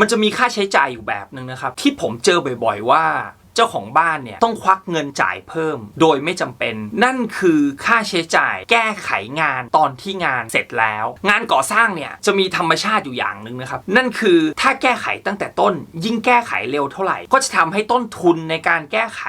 มันจะมีค่าใช้จ่ายอยู่แบบหนึ่งนะครับ ที่ผมเจอบ่อยๆว่า เจ้าของบ้านเนี่ยต้องควักเงินจ่ายเพิ่ม โดยไม่จำเป็น นั่นคือค่าใช้จ่ายแก้ไขงานตอนที่งานเสร็จแล้ว งานก่อสร้างเนี่ยจะมีธรรมชาติอยู่อย่างหนึ่งนะครับ นั่นคือถ้าแก้ไขตั้งแต่ต้น ยิ่งแก้ไขเร็วเท่าไหร่ ก็จะทำให้ต้นทุนในการแก้ไข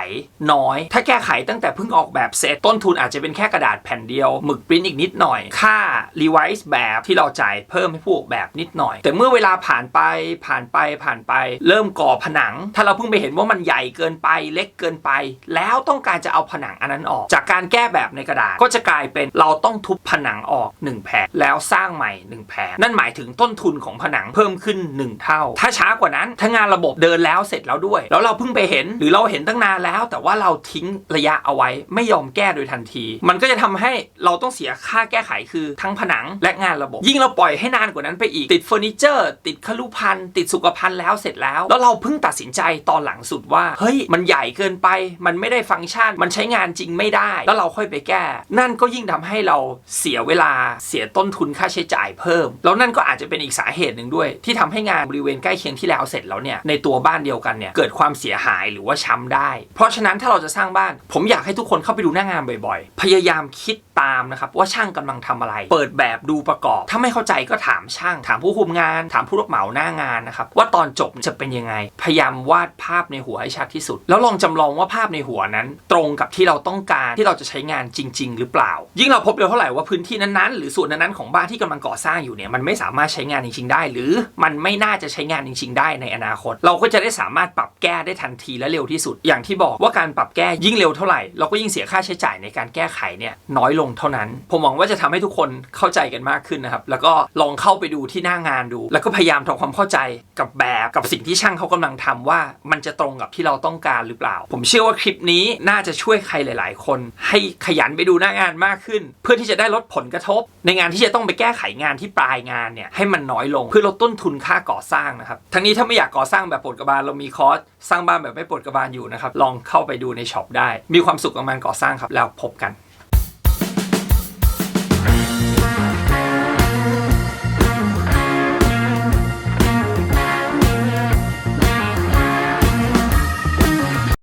น้อย ถ้าแก้ไขตั้งแต่เพิ่งออกแบบเสร็จต้นทุนอาจจะเป็นแค่กระดาษแผ่นเดียวหมึกปริ้นอีกนิดหน่อย ค่ารีไวซ์แบบที่เราจ่ายเพิ่มให้ผู้ออกแบบนิดหน่อย แต่เมื่อเวลาผ่านไปผ่านไปผ่านไป เริ่มก่อผนัง ถ้าเราเพิ่งไปเห็นว่ามันใหญ่เกินไปเล็กเกินไป แล้วต้องการจะเอาผนังอันนั้นออก จากการแก้แบบในกระดาษก็จะกลายเป็นเราต้องทุบผนังออก 1 แผ่นแล้วสร้างใหม่ 1 แผ่นนั่นหมายถึงต้นทุนของผนังเพิ่มขึ้น 1 เท่า ถ้าช้ากว่านั้นถ้างานระบบเดินแล้วเสร็จแล้วด้วย แล้วเราเพิ่งไปเห็นหรือเราเห็นตั้งนานแล้ว แต่ว่าเราทิ้งระยะเอาไว้ไม่ยอมแก้โดยทันที มันก็จะทำให้เราต้องเสียค่าแก้ไขคือทั้งผนังและงานระบบ ยิ่งเราปล่อยให้นานกว่านั้นไปอีกติดเฟอร์นิเจอร์ ติดคลุพันติดสุขภัณฑ์แล้วเสร็จแล้ว แล้วเราเพิ่งตัดสินใจตอนหลังสุดว่า เฮ้ยมันใหญ่เกินไปมันไม่ได้ฟังก์ชัน มันใช้งานจริงไม่ได้ แล้วเราค่อยไปแก้ นั่นก็ยิ่งทำให้เราเสียเวลาเสียต้นทุนค่าใช้จ่ายเพิ่ม แล้วนั่นก็อาจจะเป็นอีกสาเหตุหนึ่งด้วย ที่ทำให้งานบริเวณใกล้เคียงที่แล้วเสร็จแล้วเนี่ยในตัวบ้านเดียวกันเนี่ยเกิดความเสียหายหรือว่าช้ำได้ เพราะฉะนั้นถ้าเราจะสร้างบ้าน ผมอยากให้ทุกคนเข้าไปดูหน้างานบ่อยๆ พยายามคิดามนะครับว่าช่างกำลังทำอะไร เปิดแบบดูประกอบ ถ้าไม่เข้าใจก็ถามช่าง ถามผู้คุมงาน ถามผู้รับเหมาหน้างานนะครับว่าตอนจบจะเป็นยังไง พยายามวาดภาพในหัวให้ชัดที่สุด แล้วลองจำลองว่าภาพในหัวนั้น ตรงกับที่เราต้องการที่เราจะใช้งานจริง ๆ หรือเปล่า ยิ่งเราพบเร็วเท่าไหร่ว่าพื้นที่นั้นๆ หรือส่วนนั้นๆของบ้านที่กำลังก่อสร้างอยู่เนี่ยมันไม่สามารถใช้งานจริง ๆ ได้ หรือมันไม่น่าจะใช้งานจริง ๆ ได้ในอนาคต เราก็จะได้สามารถปรับแก้ได้ทันทีและเร็วที่สุด อย่างที่บอกว่าการปรับแก้ยิ่งเร็วเท่าไหร่เราก็ยิ่งเสียค่าใช้จ่ายในการแก้ไขเนี่ยน้อยลงเท่านั้น ผมหวังว่าจะทำให้ทุกคนเข้าใจกันมากขึ้นนะครับ แล้วก็ลองเข้าไปดูที่หน้างานดู แล้วก็พยายามทำความเข้าใจกับแบบกับสิ่งที่ช่างเขากำลังทำว่ามันจะตรงกับที่เราต้องการหรือเปล่า ผมเชื่อว่าคลิปนี้น่าจะช่วยใครหลาย ๆ คน ให้ขยันไปดูหน้างานมากขึ้น เพื่อที่จะได้ลดผลกระทบ ในงานที่จะต้องไปแก้ไขงานที่ปลายงานเนี่ยให้มันน้อยลงเพื่อลดต้นทุนค่าก่อสร้างนะครับทั้งนี้ถ้าไม่อยากก่อสร้างแบบปวดกระบาลเรามีคอร์สสร้างบ้านแบบไม่ปวดกระบาลอยู่นะครับลองเข้าไปดูในช็อปได้ มีความสุขกับการก่อสร้างครับแล้วพบกัน